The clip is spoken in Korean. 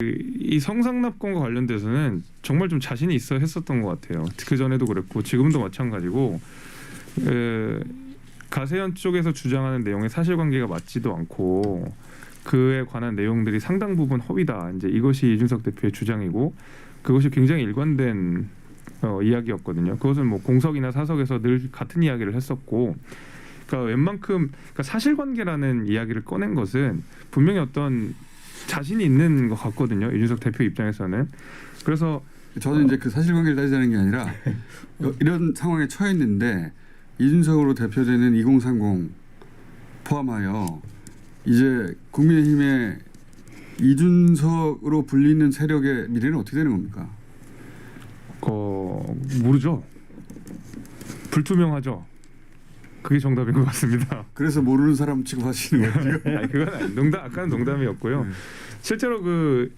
이 성상납건과 관련돼서는 정말 좀 자신이 있어 했었던 것 같아요. 그 전에도 그랬고 지금도 마찬가지고 에, 가세현 쪽에서 주장하는 내용의 사실관계가 맞지도 않고 그에 관한 내용들이 상당 부분 허위다. 이제 이것이 이준석 대표의 주장이고 그것이 굉장히 일관된 어, 이야기였거든요. 그것은 뭐 공석이나 사석에서 늘 같은 이야기를 했었고, 그러니까 웬만큼 그러니까 사실관계라는 이야기를 꺼낸 것은 분명히 어떤 자신이 있는 것 같거든요. 이준석 대표 입장에서는. 그래서 저는 이제 그 사실관계를 따지자는 게 아니라 여- 이런 상황에 처했는데 이준석으로 대표되는 2030 포함하여 이제 국민의힘의 이준석으로 불리는 세력의 미래는 어떻게 되는 겁니까? 어, 모르죠. 불투명하죠. 그게 정답인 것 같습니다. 그래서 모르는 사람 취급하시는 거죠. 아니 그건 아니, 농담 아까는 농담이었고요. 네. 실제로 그